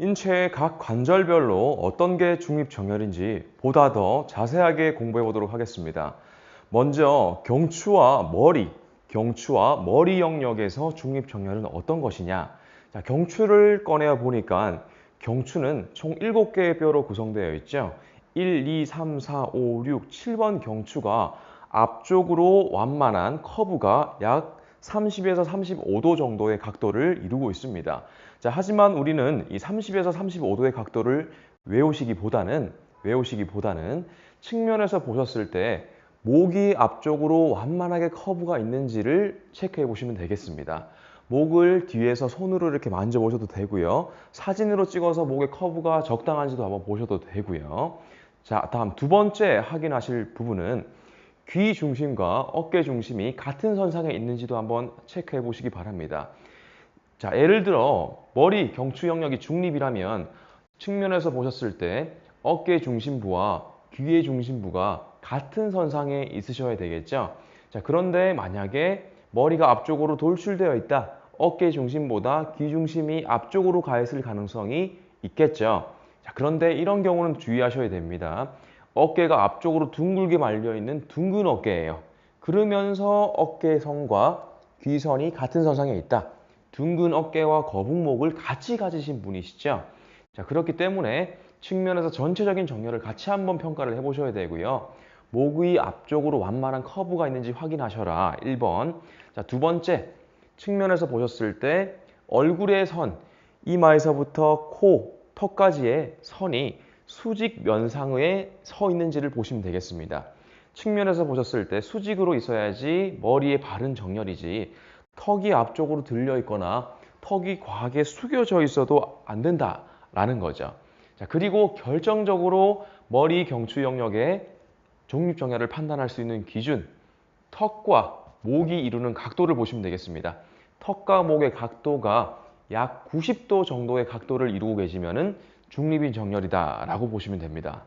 인체의 각 관절별로 어떤 게 중립정렬인지 보다 더 자세하게 공부해 보도록 하겠습니다. 먼저 경추와 머리, 경추와 머리 영역에서 중립정렬은 어떤 것이냐? 자, 경추를 꺼내어 보니까 경추는 총 7개의 뼈로 구성되어 있죠. 1, 2, 3, 4, 5, 6, 7번 경추가 앞쪽으로 완만한 커브가 약 30에서 35도 정도의 각도를 이루고 있습니다. 자, 하지만 우리는 이 30에서 35도의 각도를 외우시기보다는 외우시기보다는 측면에서 보셨을 때 목이 앞쪽으로 완만하게 커브가 있는지를 체크해 보시면 되겠습니다. 목을 뒤에서 손으로 이렇게 만져보셔도 되고요. 사진으로 찍어서 목의 커브가 적당한지도 한번 보셔도 되고요. 자, 다음 두 번째 확인하실 부분은 귀 중심과 어깨 중심이 같은 선상에 있는지도 한번 체크해 보시기 바랍니다. 자, 예를 들어 머리 경추 영역이 중립이라면 측면에서 보셨을 때 어깨 중심부와 귀의 중심부가 같은 선상에 있으셔야 되겠죠. 자, 그런데 만약에 머리가 앞쪽으로 돌출되어 있다. 어깨 중심보다 귀 중심이 앞쪽으로 가 있을 가능성이 있겠죠. 자, 그런데 이런 경우는 주의하셔야 됩니다. 어깨가 앞쪽으로 둥글게 말려 있는 둥근 어깨예요. 그러면서 어깨선과 귀선이 같은 선상에 있다. 둥근 어깨와 거북목을 같이 가지신 분이시죠. 자, 그렇기 때문에 측면에서 전체적인 정렬을 같이 한번 평가를 해보셔야 되고요. 목의 앞쪽으로 완만한 커브가 있는지 확인하셔라. 1번. 자, 두 번째. 측면에서 보셨을 때 얼굴의 선, 이마에서부터 코, 턱까지의 선이 수직 면상에 서 있는지를 보시면 되겠습니다. 측면에서 보셨을 때 수직으로 있어야지 머리의 바른 정렬이지 턱이 앞쪽으로 들려 있거나 턱이 과하게 숙여져 있어도 안 된다라는 거죠. 자, 그리고 결정적으로 머리 경추 영역의 종립 정렬을 판단할 수 있는 기준 턱과 목이 이루는 각도를 보시면 되겠습니다. 턱과 목의 각도가 약 90도 정도의 각도를 이루고 계시면은 중립인 정렬이다라고 보시면 됩니다.